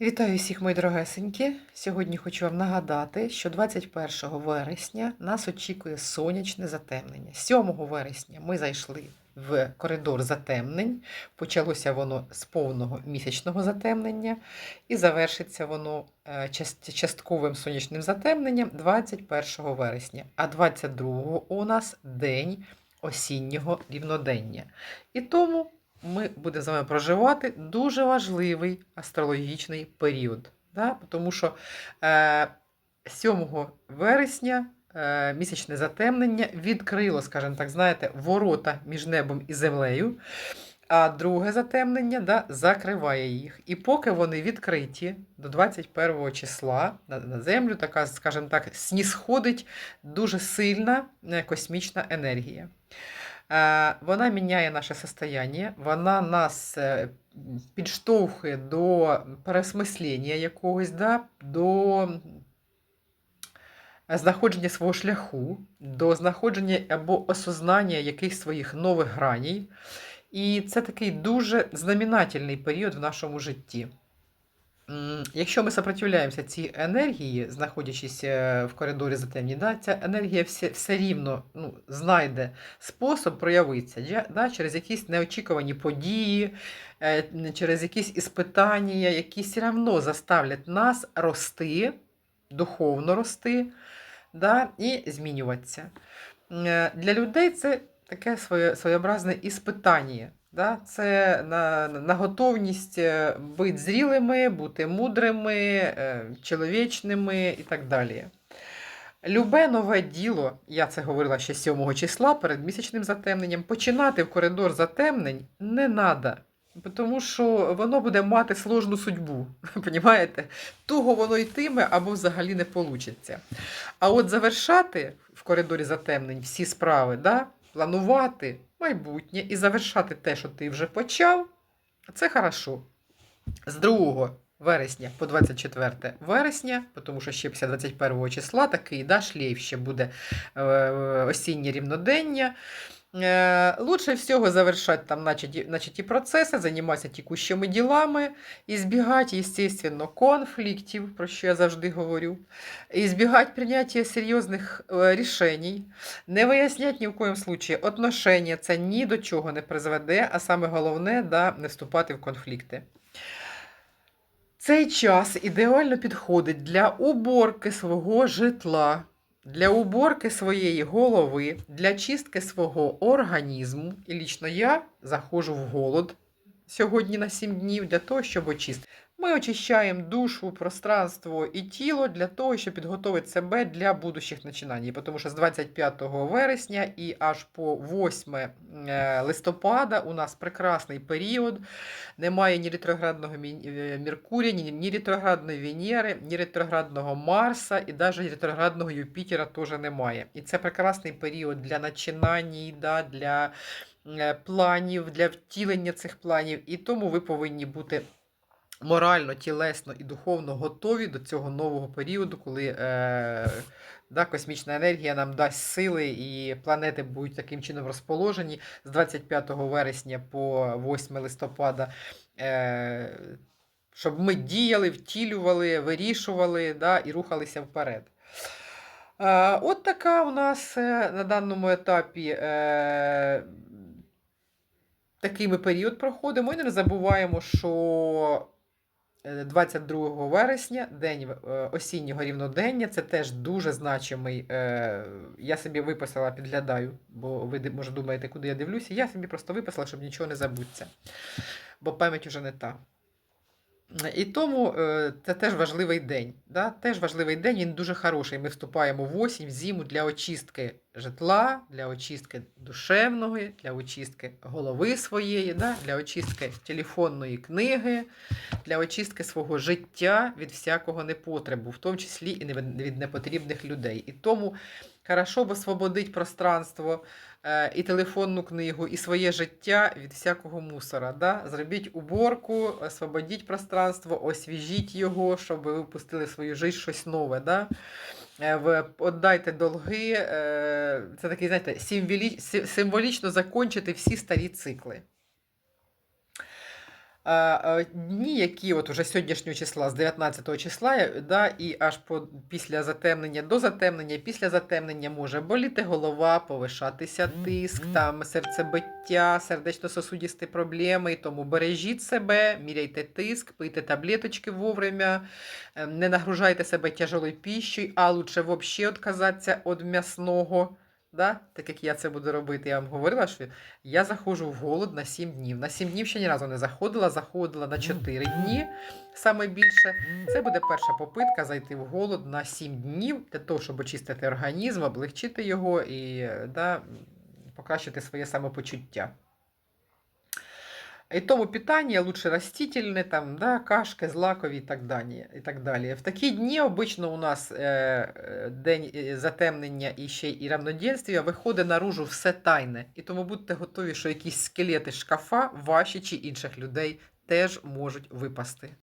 Вітаю всіх, мої дорогесенькі. Сьогодні хочу вам нагадати, що 21 вересня нас очікує сонячне затемнення. 7 вересня ми зайшли в коридор затемнень. Почалося воно з повного місячного затемнення, і завершиться воно е, частковим сонячним затемненням 21 вересня. А 22 у нас день осіннього рівнодення. І тому ми будемо з вами проживати дуже важливий астрологічний період. Да? Тому що е, 7 вересня е, місячне затемнення відкрило, скажімо так, знаєте, ворота між небом і землею. А друге затемнення да, закриває їх. І поки вони відкриті до 21 числа на, на землю, така, скажімо так, снісходить дуже сильна е, космічна енергія. Е, Вона міняє наше состояние, вона нас е, підштовхує до пересмислення якогось, да, до знаходження свого шляху, до знаходження або осознання якихось своїх нових граній. І це такий дуже знаменательний період в нашому житті. Якщо ми сопротивляємося цій енергії, знаходячись е, в коридорі затемні, да, ця енергія все, все рівно ну, знайде спосіб проявитися да, через якісь неочікувані події, е, через якісь іспитання, які все одно заставлять нас рости, духовно рости да, і змінюватися. Е, Для людей це таке своє, своєобразне іспитання. Да? Це на, на готовність е, бути зрілими, бути мудрими, е, чоловічними і так далі. Любе нове діло, я це говорила ще 7 числа перед місячним затемненням, починати в коридор затемнень не треба. Тому що воно буде мати сложну судьбу. Понімаєте? Туго воно йтиме або взагалі не вийде. А от завершати в коридорі затемнень всі справи, да? Планувати майбутнє і завершати те, що ти вже почав, це хорошо. З 2 вересня по 24 вересня, тому що ще після 21 числа такий да, шлейф ще буде е, осіннє рівнодення. Е, Лучше всього завершать там начаті, начаті процеси, займатися текущими ділами, і збігати, естественно, конфліктів, про що я завжди говорю, і збігати прийняття серйозних е, рішень, не вияснять ні в коєму случаї отношення, це ні до чого не призведе, а саме головне, да, не вступати в конфлікти. Цей час ідеально підходить для уборки свого житла, для уборки своєї голови, для чистки свого організму. І лічно я заходжу в голод сьогодні на 7 днів для того, щоб очистити. Ми очищаємо душу, пространство і тіло для того, щоб підготувати себе для будущих починань. Тому що з 25 вересня і аж по 8 е, листопада у нас прекрасний період. Немає ні ретроградного е, Меркурія, ні, ні ретроградної Венери, ні ретроградного Марса, і навіть ретроградного Юпітера теж немає. І це прекрасний період для начинань, да, для е, планів, для втілення цих планів. І тому ви повинні бути морально, тілесно і духовно готові до цього нового періоду, коли е, да, космічна енергія нам дасть сили і планети будуть таким чином розположені з 25 вересня по 8 листопада. Е, щоб ми діяли, втілювали, вирішували да, і рухалися вперед. Е, от така у нас е, на даному етапі е, такий ми період проходимо. І не забуваємо, що 22 вересня, день е, осіннього рівнодення, це теж дуже значимий. е, Я собі виписала, підглядаю, бо ви може думаєте, куди я дивлюся. Я собі просто виписала, щоб нічого не забуться, бо пам'ять уже не та. І тому е, це теж важливий день. Да? Теж важливий день, він дуже хороший. Ми вступаємо в осінь, в зиму для очистки житла, для очистки душевного, для очистки голови своєї, да? для очистки телефонної книги, для очистки свого життя від всякого непотребу, в тому числі і від непотрібних людей. І тому хорошо б освободити пространство е, і телефонну книгу, і своє життя від всякого мусора. Да? Зробіть уборку, освободіть пространство, освіжіть його, щоб ви впустили в свою життя щось нове. Да? Е, Ви віддайте долги. е, Це такий, знаєте, символічно закончити всі старі цикли. Дні, які от уже сьогоднішнього числа, з 19 числа, е, да, і аж по, після затемнення, до затемнення, після затемнення може боліти голова, повишатися тиск, там серцебиття, сердечно-сосудісті проблеми. Тому бережіть себе, міряйте тиск, пийте таблеточки вовремя, е, не нагружайте себе тяжелою пищею, а лучше взагалі відказатися від м'ясного. Да? Так як я це буду робити, я вам говорила, що я заходжу в голод на 7 днів. На 7 днів ще ні разу не заходила, заходила на 4 дні саме більше. Це буде перша попитка зайти в голод на 7 днів для того, щоб очистити організм, облегчити його і е, да, покращити своє самопочуття. І тому питання лучше растительне, там, да, кашки, злакові і так далі. І так далі. В такі дні обично у нас е, день е, затемнення і ще й равноденствія виходить наружу все тайне. І тому будьте готові, що якісь скелети шкафа ваші чи інших людей теж можуть випасти.